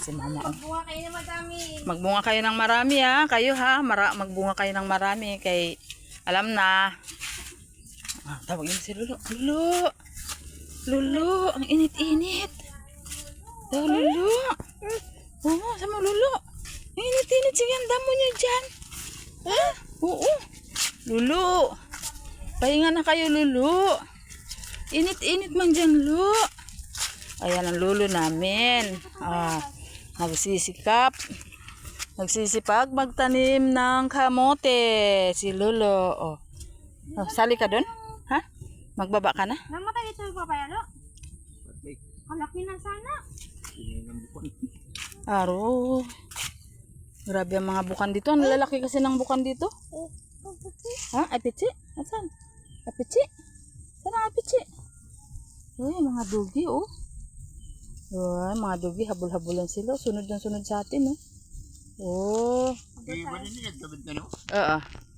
si mama. Oh. Buha kayo na madami. Magbunga kayo ng marami ha. Kayo ha. Mara magbunga kayo ng marami. Kay alam na. Ah, tawagin mo si Lulu. Lulu. Lulu. Ang init-init. Daw, Lulu. Oo, sa mo, Lulu. Ang init-init. Sige, ang damo niyo dyan. Ha? Oo. Lulu. Pahinga na kayo, Lulu. Init-init man dyan, Lulu. Ayan ang lulo namin. Ah, nagsisikap. Nagsisipag magtanim ng kamote. Si Lulo. Oh. oh sali ka doon? Ha? Magbaba ka na? Namatay ito yung papayalo. Kalaki na sana. Aro. Grabe ang mga bukan dito. Ang lalaki kasi ng bukan dito. Ha? Apichi? Asan? Apichi? Saan ang apichi? Uy, mga dugi, oh. Uy, mga dugi, habol-habulan sila. Sunod na sunod sa atin, oh. Oh. Oo.